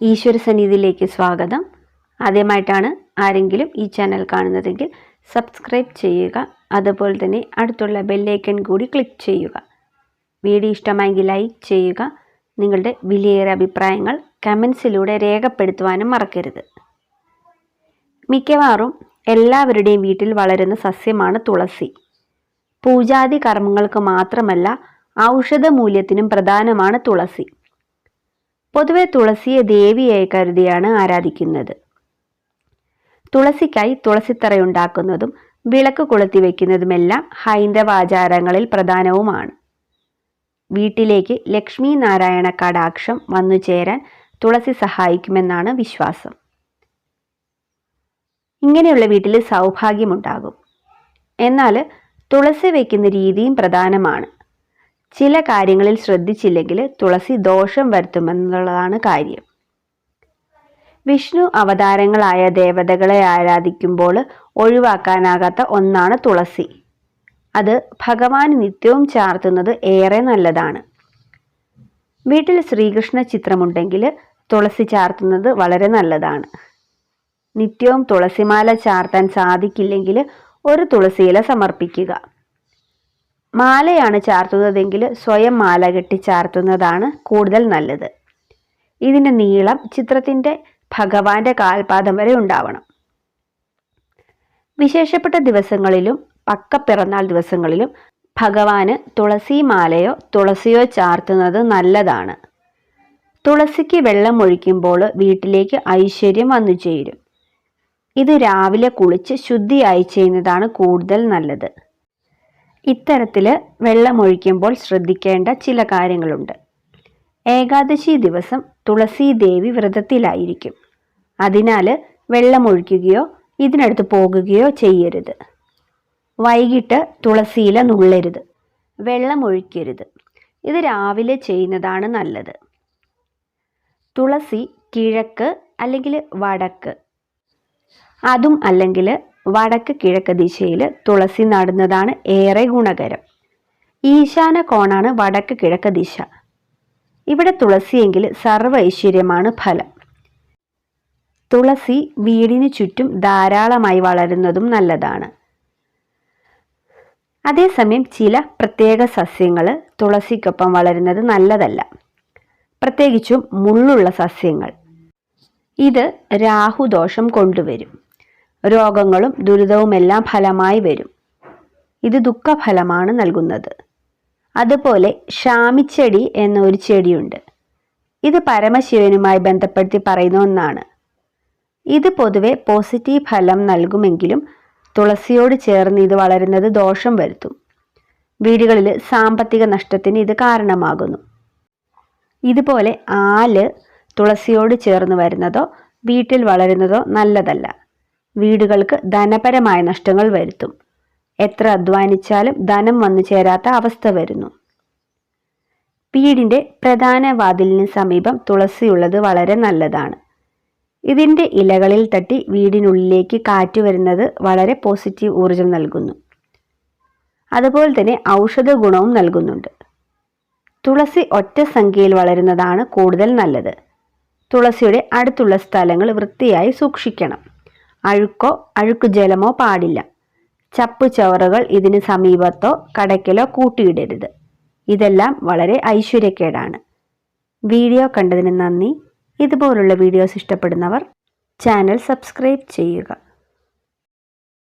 ഈശ്വര സന്നിധിയിലേക്ക് സ്വാഗതം. ആദ്യമായിട്ടാണ് ആരെങ്കിലും ഈ ചാനൽ കാണുന്നതെങ്കിൽ സബ്സ്ക്രൈബ് ചെയ്യുക. അതുപോലെ തന്നെ അടുത്തുള്ള ബെല്ലൈക്കൺ കൂടി ക്ലിക്ക് ചെയ്യുക. വീഡിയോ ഇഷ്ടമായെങ്കിൽ ലൈക്ക് ചെയ്യുക. നിങ്ങളുടെ വിലയേറെ അഭിപ്രായങ്ങൾ കമൻസിലൂടെ രേഖപ്പെടുത്തുവാനും മറക്കരുത്. മിക്കവാറും എല്ലാവരുടെയും വീട്ടിൽ വളരുന്ന സസ്യമാണ് തുളസി. പൂജാതി കർമ്മങ്ങൾക്ക് മാത്രമല്ല ഔഷധ മൂല്യത്തിനും പ്രധാനമാണ് തുളസി. പൊതുവെ തുളസിയെ ദേവിയായി കരുതിയാണ് ആരാധിക്കുന്നത്. തുളസിക്കായി തുളസിത്തറയുണ്ടാക്കുന്നതും വിളക്ക് കൊളുത്തി വയ്ക്കുന്നതുമെല്ലാം ഹൈന്ദവ ആചാരങ്ങളിൽ പ്രധാനവുമാണ്. വീട്ടിലേക്ക് ലക്ഷ്മി നാരായണ കടാക്ഷം വന്നു ചേരാൻ തുളസി സഹായിക്കുമെന്നാണ് വിശ്വാസം. ഇങ്ങനെയുള്ള വീട്ടിൽ സൗഭാഗ്യമുണ്ടാകും. എന്നാൽ തുളസി വയ്ക്കുന്ന രീതിയും പ്രധാനമാണ്. ചില കാര്യങ്ങളിൽ ശ്രദ്ധിച്ചില്ലെങ്കിൽ തുളസി ദോഷം വരുത്തുമെന്നുള്ളതാണ് കാര്യം. വിഷ്ണു അവതാരങ്ങളായ ദേവതകളെ ആരാധിക്കുമ്പോൾ ഒഴിവാക്കാനാകാത്ത ഒന്നാണ് തുളസി. അത് ഭഗവാൻ നിത്യവും ചാർത്തുന്നത് ഏറെ നല്ലതാണ്. വീട്ടിൽ ശ്രീകൃഷ്ണ ചിത്രമുണ്ടെങ്കിൽ തുളസി ചാർത്തുന്നത് വളരെ നല്ലതാണ്. നിത്യവും തുളസിമാല ചാർത്താൻ സാധിക്കില്ലെങ്കിൽ ഒരു തുളസിയില സമർപ്പിക്കുക. മാലയാണ് ചാർത്തുന്നതെങ്കിൽ സ്വയം മാല കെട്ടി ചാർത്തുന്നതാണ് കൂടുതൽ നല്ലത്. ഇതിന്റെ നീളം ചിത്രത്തിന്റെ ഭഗവാന്റെ കാൽപാദം വരെ ഉണ്ടാവണം. വിശേഷപ്പെട്ട ദിവസങ്ങളിലും പക്ക പിറന്നാൾ ദിവസങ്ങളിലും ഭഗവാന് തുളസി മാലയോ തുളസിയോ ചാർത്തുന്നത് നല്ലതാണ്. തുളസിക്ക് വെള്ളം ഒഴിക്കുമ്പോൾ വീട്ടിലേക്ക് ഐശ്വര്യം വന്നു ചേരും. ഇത് രാവിലെ കുളിച്ച് ശുദ്ധിയായി ചെയ്യുന്നതാണ് കൂടുതൽ നല്ലത്. ഇത്തരത്തിൽ വെള്ളമൊഴിക്കുമ്പോൾ ശ്രദ്ധിക്കേണ്ട ചില കാര്യങ്ങളുണ്ട്. ഏകാദശി ദിവസം തുളസി ദേവി വ്രതത്തിലായിരിക്കും. അതിനാൽ വെള്ളമൊഴിക്കുകയോ ഇതിനടുത്ത് പോകുകയോ ചെയ്യരുത്. വൈകിട്ട് തുളസിയില നുള്ളരുത്. വെള്ളമൊഴിക്കരുത്. ഇത് രാവിലെ ചെയ്യുന്നതാണ് നല്ലത്. തുളസി കിഴക്ക് അല്ലെങ്കിൽ വടക്ക്. അതും അല്ലെങ്കിൽ വടക്ക് കിഴക്ക് ദിശയിൽ തുളസി നടുന്നതാണ് ഏറെ ഗുണകരം. ഈശാന കോണാണ് വടക്ക് കിഴക്ക് ദിശ. ഇവിടെ തുളസിയെങ്കിൽ സർവ ഐശ്വര്യമാണ് ഫലം. തുളസി വീടിന് ചുറ്റും ധാരാളമായി വളരുന്നതും നല്ലതാണ്. അതേസമയം ചില പ്രത്യേക സസ്യങ്ങൾ തുളസിക്കൊപ്പം വളരുന്നത് നല്ലതല്ല. പ്രത്യേകിച്ചും മുള്ളുള്ള സസ്യങ്ങൾ. ഇത് രാഹുദോഷം കൊണ്ടുവരും. രോഗങ്ങളും ദുരിതവുമെല്ലാം ഫലമായി വരും. ഇത് ദുഃഖഫലമാണ് നൽകുന്നത്. അതുപോലെ ഷാമിച്ചെടി എന്ന ഒരു ചെടിയുണ്ട്. ഇത് പരമശിവനുമായി ബന്ധപ്പെടുത്തി പറയുന്ന ഒന്നാണ്. ഇത് പൊതുവെ പോസിറ്റീവ് ഫലം നൽകുമെങ്കിലും തുളസിയോട് ചേർന്ന് ഇത് വളരുന്നത് ദോഷം വരുത്തും. വീടുകളിൽ സാമ്പത്തിക നഷ്ടത്തിന് ഇത് കാരണമാകുന്നു. ഇതുപോലെ ആൽ തുളസിയോട് ചേർന്ന് വരുന്നതോ വീട്ടിൽ വളരുന്നതോ നല്ലതല്ല. വീടുകൾക്ക് ധനപരമായ നഷ്ടങ്ങൾ വരുത്തും. എത്ര അധ്വാനിച്ചാലും ധനം വന്നു ചേരാത്ത അവസ്ഥ വരുന്നു. വീടിന്റെ പ്രധാന വാതിലിന് സമീപം തുളസിയുള്ളത് വളരെ നല്ലതാണ്. ഇതിന്റെ ഇലകളിൽ തട്ടി വീടിനുള്ളിലേക്ക് കാറ്റ് വരുന്നത് വളരെ പോസിറ്റീവ് ഊർജം നൽകുന്നു. അതുപോലെ തന്നെ ഔഷധ ഗുണവും നൽകുന്നുണ്ട്. തുളസി ഒറ്റ സംഖ്യയിൽ വളരുന്നതാണ് കൂടുതൽ നല്ലത്. തുളസിയുടെ അടുത്തുള്ള സ്ഥലങ്ങൾ വൃത്തിയായി സൂക്ഷിക്കണം. അഴുക്കോ അഴുക്കു ജലമോ പാടില്ല. ചപ്പു ചവറുകൾ ഇതിന് സമീപത്തോ കടയ്ക്കലോ കൂട്ടിയിടരുത്. ഇതെല്ലാം വളരെ ഐശ്വര്യക്കേടാണ്. വീഡിയോ കണ്ടതിന് നന്ദി. ഇതുപോലുള്ള വീഡിയോസ് ഇഷ്ടപ്പെടുന്നവർ ചാനൽ സബ്സ്ക്രൈബ് ചെയ്യുക.